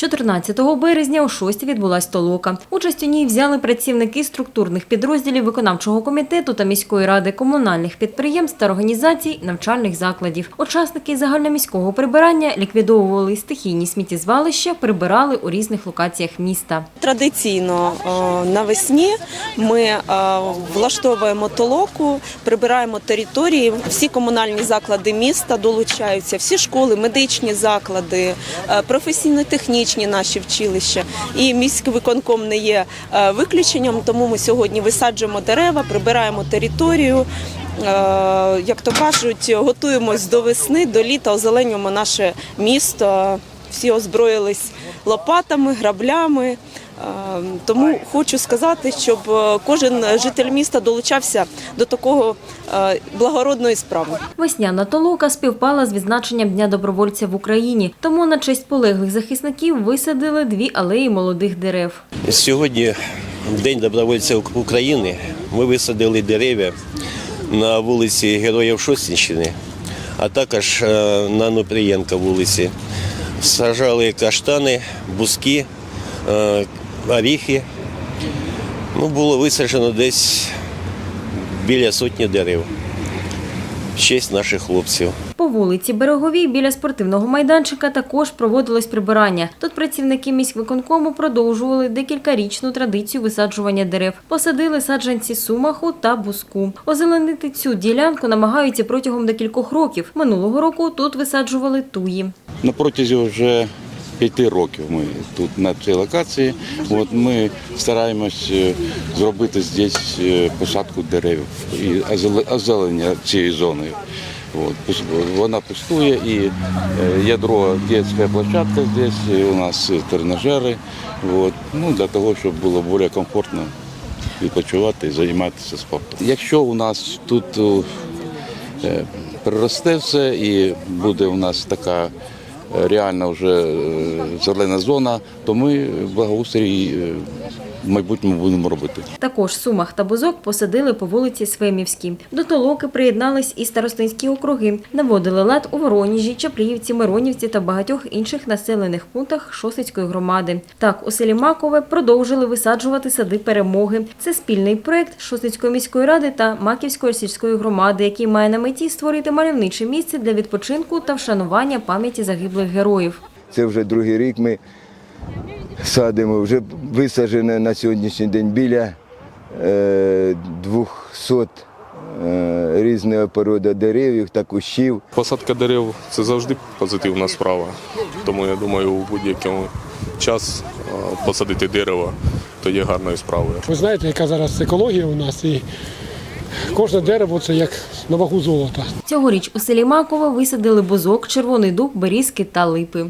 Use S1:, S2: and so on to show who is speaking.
S1: 14 березня о 6 відбулась толока. Участь у ній взяли працівники структурних підрозділів виконавчого комітету та міської ради комунальних підприємств та організацій навчальних закладів. Учасники загальноміського прибирання ліквідовували стихійні сміттєзвалища, прибирали у різних локаціях міста.
S2: Традиційно е, навесні ми е, влаштовуємо толоку, прибираємо території. Всі комунальні заклади міста долучаються, всі школи, медичні заклади, е, професійно-технічні наші вчилища. І міський виконком не є е, виключенням, тому ми сьогодні висаджуємо дерева, прибираємо територію. Е, Як то кажуть, готуємось до весни, до літа, озеленюємо наше місто. Всі озброїлись лопатами, граблями. Е, Тому хочу сказати, щоб е, кожен житель міста долучався до такого е, благородної справи.
S1: Весняна толока співпала з відзначенням Дня добровольця в Україні, тому на честь полеглих захисників висадили дві алеї молодих дерев.
S3: Сьогодні День добровольця України. Ми висадили дерев'я на вулиці Героїв Шостінщини, а також е, на Нупрієнка вулиці. Сажали каштани, бузки, е, оріхи. Ну, було висаджено десь біля сотні дерев. В честь наших хлопців.
S1: По вулиці Береговій біля спортивного майданчика також проводилось прибирання. Тут працівники міськвиконкому продовжували декількарічну традицію висаджування дерев. Посадили саджанці сумаху та буску. Озеленити цю ділянку намагаються протягом декількох років. Минулого року тут висаджували туї.
S4: На протязі вже п'яти років ми тут на цій локації. От ми стараємось е, зробити здесь е, посадку дерев і озеле- озеленення цієї зони. От, вона пустує і е, ядро дитяча площадка здесь, у нас тренажери. От, ну, для того, щоб було більш комфортно відпочивати і займатися спортом. Якщо у нас тут е, приросте все і буде у нас така реальна вже е, зелена зона, то ми благоустрій е, в майбутньому будемо робити.
S1: Також сумах та бузок посадили по вулиці Свемівській. До толоки приєднались і старостинські округи. Наводили лад у Вороніжі, Чапліївці, Миронівці та багатьох інших населених пунктах Шосицької громади. Так, у селі Макове продовжили висаджувати сади перемоги. Це спільний проект Шосицької міської ради та Маківської сільської громади, який має на меті створити мальовниче місце для відпочинку та вшанування пам'яті загиблих героїв.
S5: Це вже другий рік ми садимо. Вже висаджено на сьогоднішній день біля е, 200 е, різної породи деревів та кущів.
S6: Посадка дерев це завжди позитивна справа. Тому я думаю, у будь-який час е, посадити дерево то є гарною справою.
S7: Ви знаєте, яка зараз екологія у нас, і кожне дерево це як на вагу золота.
S1: Цьогоріч у селі Макове висадили бузок, червоний дуб, берізки та липи.